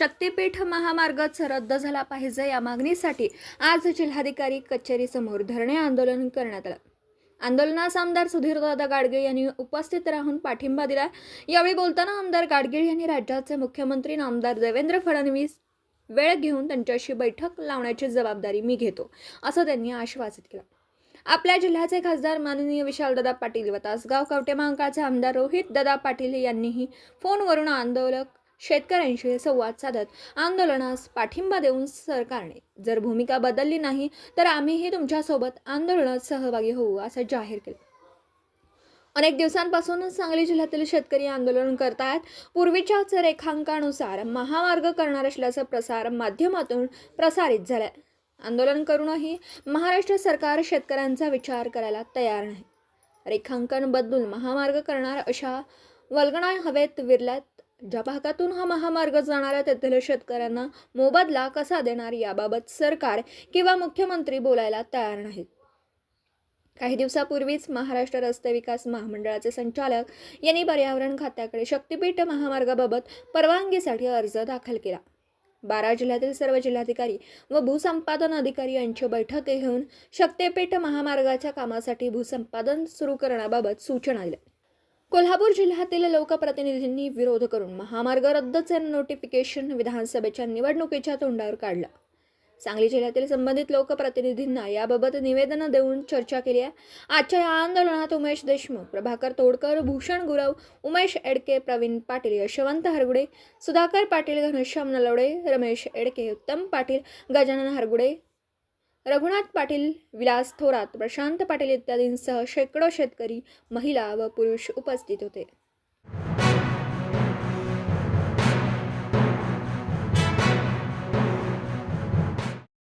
शक्तीपीठ महामार्गच रद्द झाला पाहिजे या मागणीसाठी आज जिल्हाधिकारी कचेरीसमोर धरणे आंदोलन करण्यात आलं. आंदोलनास आमदार सुधीरदादा गाडगीळ यांनी उपस्थित राहून पाठिंबा दिला. यावेळी बोलताना आमदार गाडगीळ यांनी राज्याचे मुख्यमंत्री आमदार देवेंद्र फडणवीस वेळ घेऊन त्यांच्याशी बैठक लावण्याची जबाबदारी मी घेतो असं त्यांनी आश्वासित केलं. आपल्या जिल्ह्याचे खासदार माननीय विशालदादा पाटील व तासगाव कवटे महांकाळचे आमदार रोहित दादा पाटील यांनीही फोनवरून आंदोलक शेतकऱ्यांशी संवाद साधत आंदोलनास पाठिंबा देऊन सरकारने जर भूमिका बदलली नाही तर आम्हीही तुमच्यासोबत आंदोलनात सहभागी होऊ असं जाहीर केलं. अनेक दिवसांपासून सांगली जिल्ह्यातील शेतकरी आंदोलन करतायत पूर्वीच्याच रेखांकानुसार महामार्ग करणार असल्याचा प्रसार माध्यमातून प्रसारित झालाय. आंदोलन करूनही महाराष्ट्र सरकार शेतकऱ्यांचा विचार करायला तयार नाही. रेखांकन बदलून महामार्ग करणार अशा वल्गणा हवेत विरल्यात ज्या भागातून हा महामार्ग जाणाऱ्या तेथील शेतकऱ्यांना मोबदला कसा देणार याबाबत सरकार किंवा मुख्यमंत्री बोलायला तयार नाहीत. काही दिवसापूर्वीच महाराष्ट्र रस्ते विकास महामंडळाचे संचालक यांनी पर्यावरण खात्याकडे शक्तीपीठ महामार्गाबाबत परवानगीसाठी अर्ज दाखल केला. बारा जिल्ह्यातील सर्व जिल्हाधिकारी व भूसंपादन अधिकारी यांची बैठक घेऊन शक्तीपीठ महामार्गाच्या कामासाठी भूसंपादन सुरू करण्याबाबत सूचना दिल्या. कोल्हापूर जिल्ह्यातील लोकप्रतिनिधींनी विरोध करून महामार्ग रद्दचे नोटिफिकेशन विधानसभेच्या निवडणुकीच्या तोंडावर काढलं. सांगली जिल्ह्यातील संबंधित लोकप्रतिनिधींना याबाबत निवेदनं देऊन चर्चा केली आहे. आजच्या या आंदोलनात उमेश देशमुख प्रभाकर तोडकर भूषण गुरव उमेश एडके प्रवीण पाटील यशवंत हरगुडे सुधाकर पाटील घनश्याम नलवडे रमेश एडके उत्तम पाटील गजानन हरगुडे रघुनाथ पाटील विलास थोरात प्रशांत पाटील इत्यादींसह शेकडो शेतकरी महिला व पुरुष उपस्थित होते.